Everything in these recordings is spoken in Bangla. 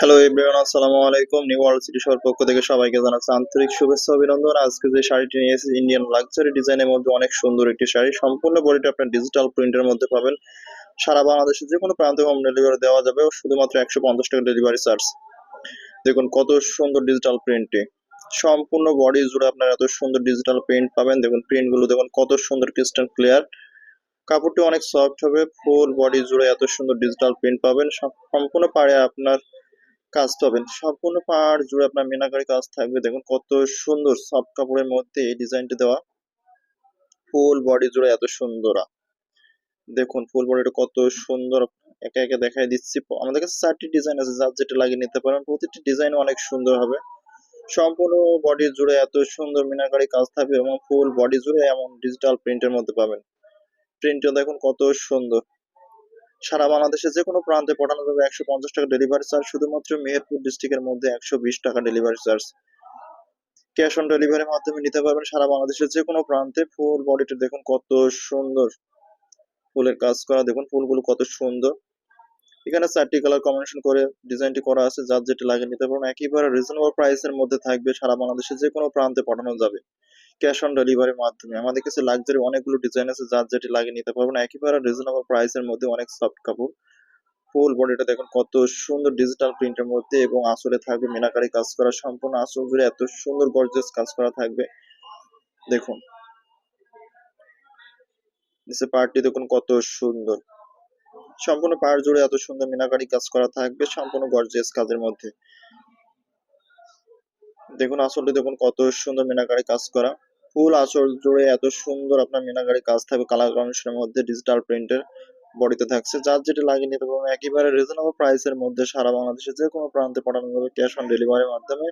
হ্যালো এভরিওয়ান আসসালামু আলাইকুম নিউ ওয়ার্ল্ড সিটি শহর পক্ষ থেকে সবাইকে জানাচ্ছি আন্তরিক শুভেচ্ছা অভিনন্দন। আজকে যে শাড়িটি নিয়ে এসেছি ইন্ডিয়ান লাক্সারি ডিজাইনের মধ্যে অনেক সুন্দর একটি শাড়ি। সম্পূর্ণ বডিটা আপনার ডিজিটাল প্রিন্টের মধ্যে পাবেন। সারা বাংলাদেশে যে কোনো প্রান্তে হোম ডেলিভারি দেওয়া যাবে ও শুধুমাত্র একশো পঞ্চাশ টাকা ডেলিভারি চার্জ দেখুন কত সুন্দর ডিজিটাল প্রিন্টটি সম্পূর্ণ বডি জুড়ে আপনার এত সুন্দর ডিজিটাল প্রিন্ট পাবেন। দেখুন প্রিন্টগুলো দেখুন কত সুন্দর ক্রিস্টাল ক্লিয়ার কাপড়টি অনেক সফট হবে ফুল বডি জুড়ে এত সুন্দর ডিজিটাল প্রিন্ট পাবেন। সম- সম্পূর্ণ পাড়ে আপনার কাজ পাবেন। সম্পূর্ণ পাড় জুড়ে আপনার মিনাকারি কাজ থাকবে। দেখুন কত সুন্দর সফট কাপড়ের মধ্যে এই ডিজাইনটি দেওয়া। ফুল বডি জুড়ে এত সুন্দর। দেখুন ফুল বডিটা কত সুন্দর। একে একে দেখাই দিচ্ছি। আমাদের কাছে চারটি ডিজাইন আছে, যার যেটা লাগিয়ে নিতে পারেন। প্রতিটি ডিজাইন অনেক সুন্দর হবে। সম্পূর্ণ বডি জুড়ে এত সুন্দর মিনাকারি কাজ থাকবে এবং ফুল বডি জুড়ে এমন ডিজিটাল প্রিন্টের মধ্যে পাবেন। প্রিন্টটা দেখুন কত সুন্দর। সারা বাংলাদেশে যে কোনো প্রান্তে পাঠানো যাবে একশো পঞ্চাশ টাকা ডেলিভারি চার্জ শুধুমাত্র মেহেরপুর ডিস্ট্রিক্টের মধ্যে একশো বিশ টাকা ডেলিভারি চার্জ ক্যাশ অন ডেলিভারির মাধ্যমে নিতে পারবেন সারা বাংলাদেশের যে কোনো প্রান্তে। ফুল বডিটা দেখুন কত সুন্দর। ফুলের কাজ করা, দেখুন ফুলগুলো কত সুন্দর। এখানে চারটি কালার কম্বিনেশন করে ডিজাইনটি করা আছে, যার যেটা লাগে নিতে পারবেন। একেবারে রিজনেবল প্রাইসের মধ্যে থাকবে সারা বাংলাদেশের যে কোনো প্রান্তে পাঠানো যাবে। ক্যাশ অন ডেলিভারির মাধ্যমে। আমাদের কাছে লাক্সারি অনেকগুলো ডিজাইন আছে, যার যেটি লাগিয়ে নিতে পারবেন একেবারে রিজনেবল প্রাইসের মধ্যে অনেক সফট কাপড়। ফুল বডিটা দেখুন কত সুন্দর ডিজিটাল প্রিন্টের মধ্যে এবং আসলে থাকবে মিনাকারি কাজ করা। সম্পূর্ণ আসল জুড়ে এত সুন্দর গর্জিয়াস কাজ করা থাকবে। দেখুন। নিচে পার্টটি দেখুন কত সুন্দর। সম্পূর্ণ পাড় জুড়ে এত সুন্দর মিনাকারি কাজ করা থাকবে সম্পূর্ণ গর্জিয়াস কাজের মধ্যে। দেখুন আসলটি দেখুন কত সুন্দর মিনাকারি কাজ করা। ফুল আসল জুড়ে এত সুন্দর আপনার মিনাকারি কাজ থাকবে কালার কম্বিনেশনের মধ্যে ডিজিটাল প্রিন্টের বডিতে থাকছে। যার যেটা লাগিয়ে নিতে পারবেন, একেবারে রিজনেবল প্রাইসের মধ্যে সারা বাংলাদেশে যে কোনো প্রান্তে পাঠানো যাবে ক্যাশ অন ডেলিভারির মাধ্যমে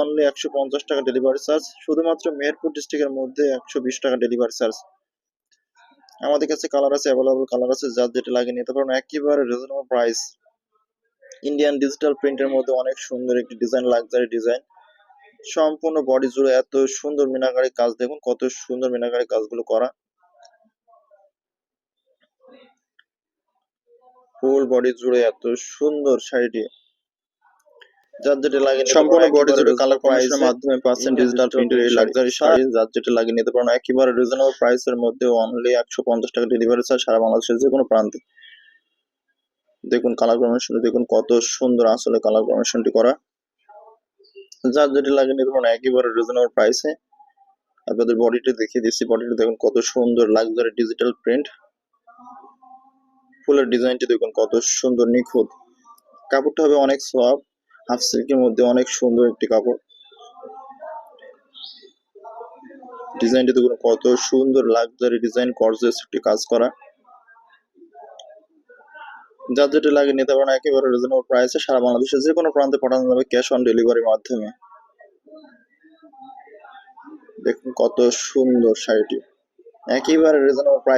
অনলি একশো পঞ্চাশ টাকা ডেলিভারি চার্জ শুধুমাত্র মেহেরপুর ডিস্ট্রিক্টের মধ্যে একশো বিশ টাকা ডেলিভারি চার্জ আমাদের কাছে কালার আছে অ্যাভেলেবল কালার আছে, যার যেটা লাগিয়ে নিতে পারবেন, একেবারে রিজনেবল প্রাইস ইন্ডিয়ান ডিজিটাল প্রিন্টের মধ্যে অনেক সুন্দর একটি ডিজাইন লাক্সারি ডিজাইন সম্পূর্ণ বডি জুড়ে এত সুন্দর মিনাকারি কাজ দেখুন কত সুন্দর মিনাকারি কাজগুলো করা। ফুল বডি জুড়ে এত সুন্দর শাড়িটি। যার যেটা নিতে সম্পূর্ণ একেবারে জুড়ে কালার কম্বিনেশনের মাধ্যমে পাচ্ছেন ডিজিটাল প্রিন্টের এই লাক্সারি শাড়ি। যার যেটা লাগিয়ে নিতে পারেন একেবারে রিজনেবল প্রাইসের মধ্যে অনলি একশো পঞ্চাশ টাকা ডেলিভারি চার্জ সারা বাংলাদেশের যে কোনো প্রান্তে। দেখুন কালার কম্বিনেশন দেখুন কত সুন্দর আসলে কালার কম্বিনেশনটি করা। যার যেটা লাগিয়ে নিতে পারেন একেবারে রিজনেবল প্রাইসে আপনাদের বডিটি দেখিয়ে দিচ্ছি বডিটি দেখুন কত সুন্দর লাক্সারি ডিজিটাল প্রিন্ট ফুলের ডিজাইনটি দেখুন কত সুন্দর নিখুঁত। কাপড়টা হবে অনেক সফট হাফ সিল্কের মধ্যে অনেক সুন্দর একটি কাপড়। ডিজাইনটি দেখুন কত সুন্দর লাক্সারি ডিজাইন গর্জিয়াস একটি কাজ করা। যার যেটা লাগে নিতে পারেন, একেবারে রিজনেবল প্রাইসে সারা বাংলাদেশের যে কোনো প্রান্তে পাঠানো যাবে ক্যাশ অন ডেলিভারির মাধ্যমে। দেখুন কত সুন্দর শাড়িটি। একেবারে রিজনেবল প্রাইস